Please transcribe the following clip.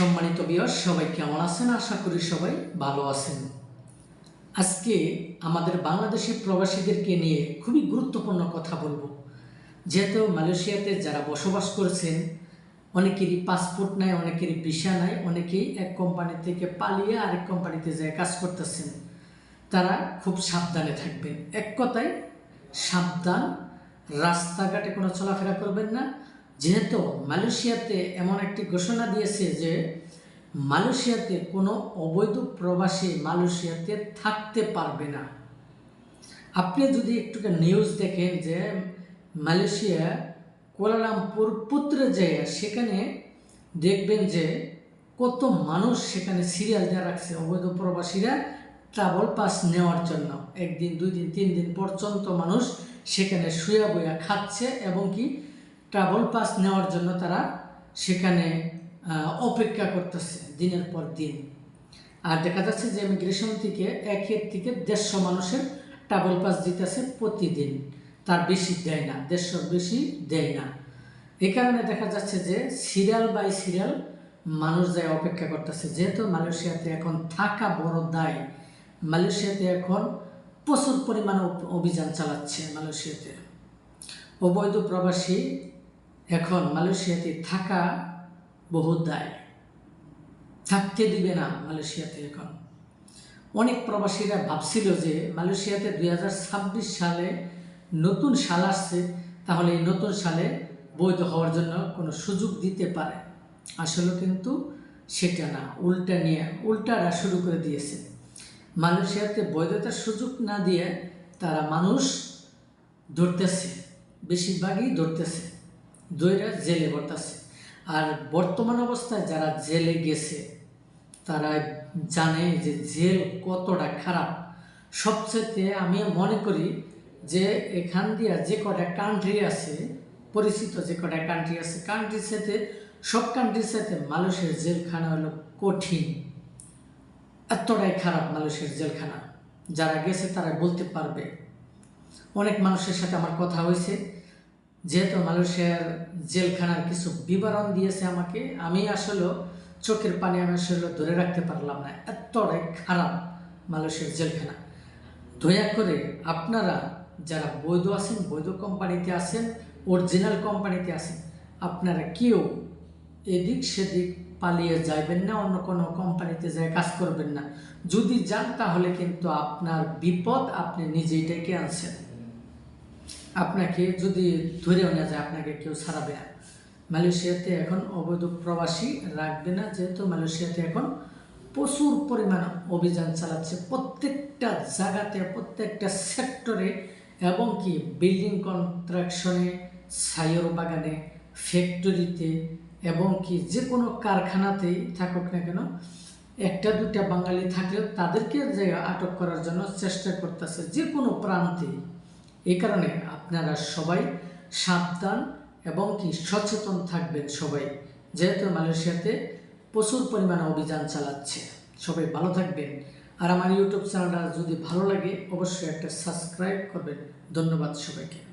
সম্মানিত বিয়স সবাই কেমন আছেন? আশা করি সবাই ভালো আছেন। আজকে আমাদের বাংলাদেশি প্রবাসীদেরকে নিয়ে খুবই গুরুত্বপূর্ণ কথা বলব। যেহেতু মালয়েশিয়াতে যারা বসবাস করছেন, অনেকেরই পাসপোর্ট নাই, অনেকেরই ভিসা নাই, অনেকেই এক কোম্পানি থেকে পালিয়ে আরেক কোম্পানিতে যায় কাজ করতেছেন। তারা খুব সাবধানে থাকবেন। এক কথায়, সাবধান, রাস্তাঘাটে কোনো চলাফেরা করবেন না। যেহেতু মালয়েশিয়াতে এমন একটি ঘোষণা দিয়েছে যে মালয়েশিয়াতে কোনো অবৈধ প্রবাসী মালয়েশিয়াতে থাকতে পারবে না। আপনি যদি একটু নিউজ দেখেন যে মালয়েশিয়া কোলালামপুর পুত্রে যায়, সেখানে দেখবেন যে কত মানুষ সেখানে সিরিয়াল দেওয়া রাখছে, অবৈধ প্রবাসীরা ট্রাভেল পাস নেওয়ার জন্য। একদিন, দুই দিন, তিন দিন পর্যন্ত মানুষ সেখানে শুয়ে বইয়া খাচ্ছে এবং কি ট্রাভেল পাস নেওয়ার জন্য তারা সেখানে অপেক্ষা করতেছে দিনের পর দিন। আর দেখা যাচ্ছে যে ইমিগ্রেশন থেকে একের থেকে দেড়শো মানুষের ট্রাভেল পাস দিতেছে প্রতিদিন। তার বেশি দেয় না, দেড়শোর বেশি দেয় না। এই কারণে দেখা যাচ্ছে যে সিরিয়াল বাই সিরিয়াল মানুষ যায় অপেক্ষা করতেছে। যেহেতু মালয়েশিয়াতে এখন থাকা বড় দায়, মালয়েশিয়াতে এখন প্রচুর পরিমাণে অভিযান চালাচ্ছে মালয়েশিয়াতে। অবৈধ প্রবাসী এখন মালয়েশিয়াতে থাকা বহু দায়। থাকতে দিবে না মালয়েশিয়াতে এখন। অনেক প্রবাসীরা ভাবছিল যে মালয়েশিয়াতে দু হাজার ছাব্বিশ সালে নতুন সাল আসছে, তাহলে এই নতুন সালে বৈধ হওয়ার জন্য কোনো সুযোগ দিতে পারে। আসলে কিন্তু সেটা না, উল্টা নিয়ে উল্টাটা শুরু করে দিয়েছে। মালয়েশিয়াতে বৈধতার সুযোগ না দিয়ে তারা মানুষ ধরতেছে, বেশিরভাগই ধরতেছে। দইরা জেলে ভরতেছে আর বর্তমান অবস্থায় যারা জেলে গেছে তারা জানে যে জেল কতটা খারাপ। সবচেয়ে আমি মনে করি যে এখান দিয়া যে কটা কান্ট্রি আছে, পরিচিত যে কটা কান্ট্রি আছে কান্ট্রির সাথে সব কান্ট্রির সাথে মানুষের জেলখানা হলো কঠিন। এতটাই খারাপ মানুষের জেলখানা। যারা গেছে তারা বলতে পারবে। অনেক মানুষের সাথে আমার কথা হয়েছে। যেহেতু মালয়েশিয়ার জেলখানার কিছু বিবরণ দিয়েছে আমাকে, আমি আসলে চোখের পানি আমি আসলে ধরে রাখতে পারলাম না। এতটাই খারাপ মালয়েশিয়ার জেলখানা। দয়া করে আপনারা যারা বৈধ আছেন, বৈধ কোম্পানিতে আছেন, অরিজিনাল কোম্পানিতে আছেন, আপনারা কেউ এদিক সেদিক পালিয়ে যাইবেন না, অন্য কোনো কোম্পানিতে যায় কাজ করবেন না। যদি যান তাহলে কিন্তু আপনার বিপদ আপনি নিজেই ডেকে আনছেন। আপনাকে, যদি ধরেও না যায়, আপনাকে কেউ ছাড়াবে না মালয়েশিয়াতে এখন অবৈধ প্রবাসী রাখবে না, যেহেতু মালয়েশিয়াতে এখন প্রচুর পরিমাণ অভিযান চালাচ্ছে। প্রত্যেকটা জায়গাতে, প্রত্যেকটা সেক্টরে, এবং কি বিল্ডিং কন্ট্রাকশনে সাইর বাগানে, ফ্যাক্টরিতে, এবং কি যে কোনো কারখানাতেই থাকুক না কেন, একটা দুটা বাঙালি থাকলেও তাদেরকে যে আটক করার জন্য চেষ্টা করতেছে যে কোনো প্রান্তেই এই কারণে আপনারা সবাই সাবধান এবং কি সচেতন থাকবেন সবাই। যেহেতু মালয়েশিয়াতে প্রচুর পরিমাণে অভিযান চালাচ্ছে। সবাই ভালো থাকবেন। আর আমার ইউটিউব চ্যানেলটা যদি ভালো লাগে, অবশ্যই একটা সাবস্ক্রাইব করবেন। ধন্যবাদ সবাইকে।